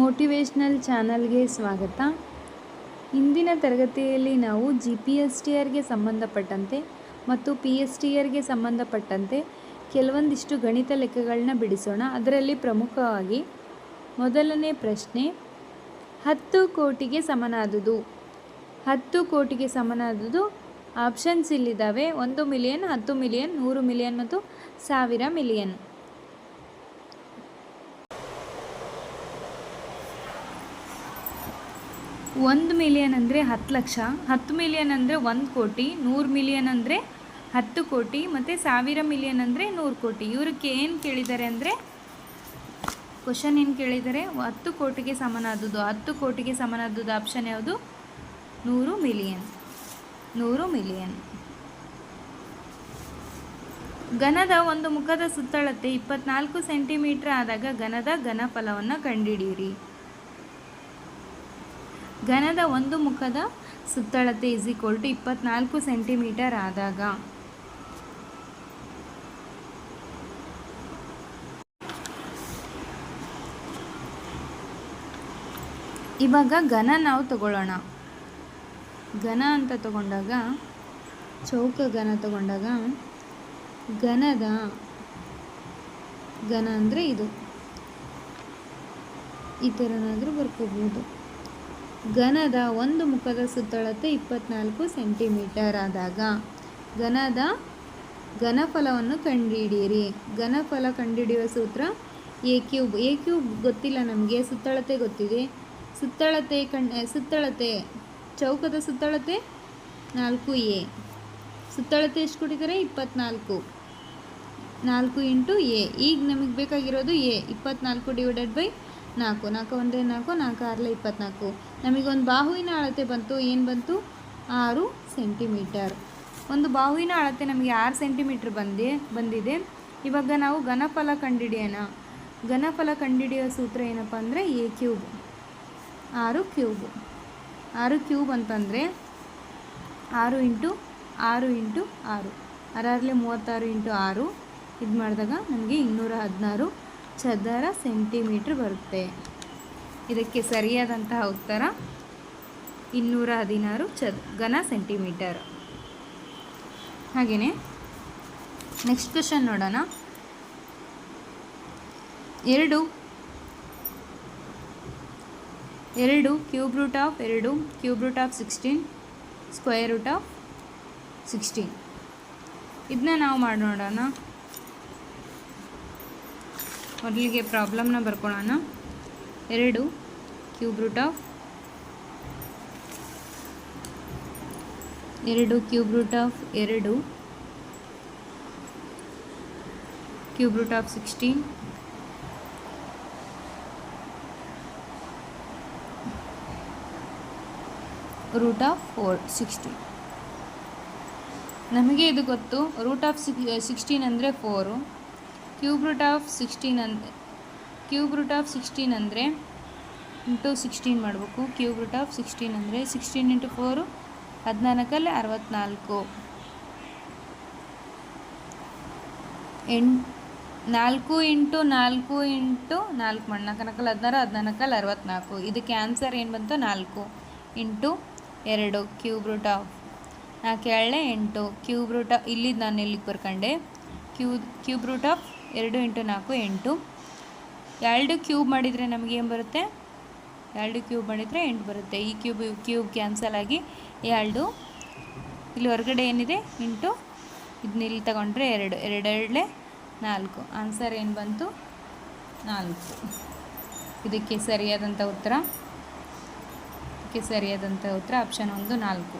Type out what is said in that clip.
Motivational ಚಾನಲ್ಗೆ ಸ್ವಾಗತ. ಇಂದಿನ ತರಗತಿಯಲ್ಲಿ ನಾವು ಜಿ ಪಿ ಎಸ್ ಟಿ ಆರ್ಗೆ ಸಂಬಂಧಪಟ್ಟಂತೆ ಮತ್ತು ಪಿ ಎಸ್ ಟಿ ಆರ್ಗೆ ಸಂಬಂಧಪಟ್ಟಂತೆ ಕೆಲವೊಂದಿಷ್ಟು ಗಣಿತ ಲೆಕ್ಕಗಳನ್ನ ಬಿಡಿಸೋಣ. ಅದರಲ್ಲಿ ಪ್ರಮುಖವಾಗಿ ಮೊದಲನೇ ಪ್ರಶ್ನೆ, ಹತ್ತು ಕೋಟಿಗೆ ಸಮನಾದುದು. ಹತ್ತು ಕೋಟಿಗೆ ಸಮನಾದುದು ಆಪ್ಷನ್ಸ್ ಇಲ್ಲಿದ್ದಾವೆ. ಒಂದು ಮಿಲಿಯನ್ ಹತ್ತು ಮಿಲಿಯನ್ ನೂರು ಮಿಲಿಯನ್ ಮತ್ತು ಸಾವಿರ ಮಿಲಿಯನ್ ಒಂದು ಮಿಲಿಯನ್ ಅಂದರೆ ಹತ್ತು ಲಕ್ಷ, ಹತ್ತು ಮಿಲಿಯನ್ ಅಂದರೆ ಒಂದು ಕೋಟಿ, ನೂರು ಮಿಲಿಯನ್ ಅಂದರೆ ಹತ್ತು ಕೋಟಿ ಮತ್ತು ಸಾವಿರ ಮಿಲಿಯನ್ ಅಂದರೆ ನೂರು ಕೋಟಿ. ಇವ್ರಿಗೆ ಏನು ಕೇಳಿದ್ದಾರೆ ಅಂದರೆ ಕ್ವಶನ್ ಏನು ಕೇಳಿದ್ದಾರೆ ಹತ್ತು ಕೋಟಿಗೆ ಸಮನಾದದ್ದು, ಹತ್ತು ಕೋಟಿಗೆ ಸಮನಾದದ್ದು ಆಪ್ಷನ್ ಯಾವುದು? ನೂರು ಮಿಲಿಯನ್ ನೂರು ಮಿಲಿಯನ್ ಘನದ ಒಂದು ಮುಖದ ಸುತ್ತಳತೆ ಇಪ್ಪತ್ನಾಲ್ಕು ಸೆಂಟಿಮೀಟರ್ ಆದಾಗ ಘನದ ಘನಫಲವನ್ನು ಕಂಡುಹಿಡಿಯಿರಿ ಘನದ ಒಂದು ಮುಖದ ಸುತ್ತಳತೆ ಇಸ್ ಈಕ್ವಲ್ ಟು ಇಪ್ಪತ್ನಾಲ್ಕು ಸೆಂಟಿಮೀಟರ್ ಆದಾಗ. ಇವಾಗ ಘನ ನಾವು ತಗೊಳ್ಳೋಣ. ಘನ ಅಂತ ತಗೊಂಡಾಗ, ಚೌಕ ಘನ ತಗೊಂಡಾಗ ಘನದ ಘನ ಅಂದರೆ ಇದು. ಈ ಥರನಾದರೂ ಬರ್ಕೋಬೋದು ಘನದ ಒಂದು ಮುಖದ ಸುತ್ತಳತೆ ಇಪ್ಪತ್ನಾಲ್ಕು ಸೆಂಟಿಮೀಟರ್ ಆದಾಗ ಘನದ ಘನಫಲವನ್ನು ಕಂಡುಹಿಡಿಯಿರಿ. ಘನಫಲ ಕಂಡುಹಿಡಿಯುವ ಸೂತ್ರ ಎ ಕ್ಯೂಬ್ ಎ ಕ್ಯೂಬ್ ಗೊತ್ತಿಲ್ಲ ನಮಗೆ, ಸುತ್ತಳತೆ ಗೊತ್ತಿದೆ. ಸುತ್ತಳತೆ ಕಣ್ ಸುತ್ತಳತೆ, ಚೌಕದ ಸುತ್ತಳತೆ ನಾಲ್ಕು ಎ ಸುತ್ತಳತೆ ಎಷ್ಟು ಕೊಟ್ಟಿದ್ದಾರೆ? ಇಪ್ಪತ್ನಾಲ್ಕು. ನಾಲ್ಕು ಇಂಟು ಎ ಈಗ ನಮಗೆ ಬೇಕಾಗಿರೋದು ಎ ಇಪ್ಪತ್ನಾಲ್ಕು ಡಿವೈಡೆಡ್ ಬೈ ನಾಲ್ಕು ನಾಲ್ಕು, ಒಂದೇ ನಾಲ್ಕು ನಾಲ್ಕು ಆರಲೆ ಇಪ್ಪತ್ನಾಲ್ಕು. ನಮಗೊಂದು ಬಾಹುವಿನ ಅಳತೆ ಬಂತು. ಏನು ಬಂತು? ಆರು ಸೆಂಟಿಮೀಟರ್. ಒಂದು ಬಾಹುವಿನ ಅಳತೆ ನಮಗೆ ಆರು ಸೆಂಟಿಮೀಟ್ರ್ ಬಂದೆ, ಬಂದಿದೆ. ಇವಾಗ ನಾವು ಘನಫಲ ಕಂಡುಹಿಡಿಯೋಣ. ಘನಫಲ ಕಂಡುಹಿಡಿಯೋ ಸೂತ್ರ ಏನಪ್ಪ ಅಂದರೆ ಎ ಕ್ಯೂಬ್. ಆರು ಕ್ಯೂಬ್. ಆರು ಕ್ಯೂಬ್ ಅಂತಂದರೆ ಆರು ಇಂಟು ಆರು ಇಂಟು ಆರು. ಆರಾರಲೆ ಮೂವತ್ತಾರು ಇಂಟು ಆರು. ಇದು ಮಾಡಿದಾಗ ನಮಗೆ ಇನ್ನೂರ ಹದಿನಾರು. ಚದರ ಸೆಂಟಿಮೀಟ್ರ್ ಬರುತ್ತೆ. ಇದಕ್ಕೆ ಸರಿಯಾದಂತಹ ಉತ್ತರ, ಇನ್ನೂರ ಹದಿನಾರು ಚದ, ಘನ ಸೆಂಟಿಮೀಟರ್. ಹಾಗೆಯೇ ನೆಕ್ಸ್ಟ್ ಕ್ವಶನ್ ನೋಡೋಣ. ಎರಡು ಎರಡು ಕ್ಯೂಬ್ ರೂಟ್ ಆಫ್ ಎರಡು, cube root of sixteen, square root of sixteen. ಇದನ್ನ ನಾವು ಮಾಡಿ ನೋಡೋಣ ಮೊದಲಿಗೆ ಪ್ರಾಬ್ಲಮ್ನ ಬರ್ಕೊಳ್ಳೋಣ. ಎರಡು, ಕ್ಯೂಬ್ ರೂಟ್ ಆಫ್. ಎರಡು, ಕ್ಯೂಬ್ ರೂಟ್ ಆಫ್ ಎರಡು. Cube root of sixteen. Root of four, sixteen. ನಮಗೆ ಇದು ಗೊತ್ತು, ರೂಟ್ ಆಫ್ ಸಿಕ್ ಸಿಕ್ಸ್ಟೀನ್ ಅಂದರೆ four. Cube root of sixteen ಅಂದರೆ ಕ್ಯೂಬ್ ರೂಟ್ ಆಫ್ ಸಿಕ್ಸ್ಟೀನ್ ಅಂದರೆ ಇಂಟು ಸಿಕ್ಸ್ಟೀನ್ ಮಾಡಬೇಕು. ಕ್ಯೂಬ್ ರೂಟ್ ಆಫ್ ಸಿಕ್ಸ್ಟೀನ್ ಅಂದರೆ ಸಿಕ್ಸ್ಟೀನ್ ಇಂಟು ಫೋರು ಹದಿನಾಲ್ಕಲ್ಲಿ ಅರವತ್ತ್ನಾಲ್ಕು ಎಂಟು ನಾಲ್ಕು ಇಂಟು ನಾಲ್ಕು ಇಂಟು ನಾಲ್ಕು ಮಾಡಿ ನಾಲ್ಕು ನಾಲ್ಕಲ್ಲಿ ಹದಿನಾರು, ಹದಿನಾಲ್ಕಲ್ಲಿ ಅರವತ್ತ್ನಾಲ್ಕು ಇದಕ್ಕೆ ಆನ್ಸರ್ ಏನು ಬಂತು? ನಾಲ್ಕು ಇಂಟು ಎರಡು ಕ್ಯೂಬ್ ರೂಟ್ ಆಫ್. ನಾಲ್ಕು ಎರಡೇ ಎಂಟು ಕ್ಯೂಬ್ ರೂಟ್ ಆಫ್ ಇಲ್ಲಿದ್ದು ನಾನು ಇಲ್ಲಿಗೆ ಬರ್ಕೊಂಡೆ? ಕ್ಯೂ, ಕ್ಯೂಬ್ ರೂಟ್ ಆಫ್ ಎರಡು ಇಂಟು ನಾಲ್ಕು ಎಂಟು. ಎರಡು ಕ್ಯೂಬ್ ಮಾಡಿದರೆ ನಮಗೆ ಏನು ಬರುತ್ತೆ? ಎರಡು ಕ್ಯೂಬ್ ಮಾಡಿದರೆ ಎಂಟು ಬರುತ್ತೆ. ಈ ಕ್ಯೂಬ್ ಕ್ಯೂಬ್ ಕ್ಯಾನ್ಸಲ್ ಆಗಿ ಎರಡು. ಇಲ್ಲಿ ಹೊರಗಡೆ ಏನಿದೆ? ಇಂಟು. ಇದನ್ನ ಇಲ್ಲಿ ತಗೊಂಡ್ರೆ ಎರಡು. ಎರಡೆರಡಲೆ ನಾಲ್ಕು. ಆನ್ಸರ್ ಏನು ಬಂತು? ನಾಲ್ಕು. ಇದಕ್ಕೆ ಸರಿಯಾದಂಥ ಉತ್ತರ. ಇದಕ್ಕೆ ಸರಿಯಾದಂಥ ಉತ್ತರ ಆಪ್ಷನ್ ಒಂದು ನಾಲ್ಕು.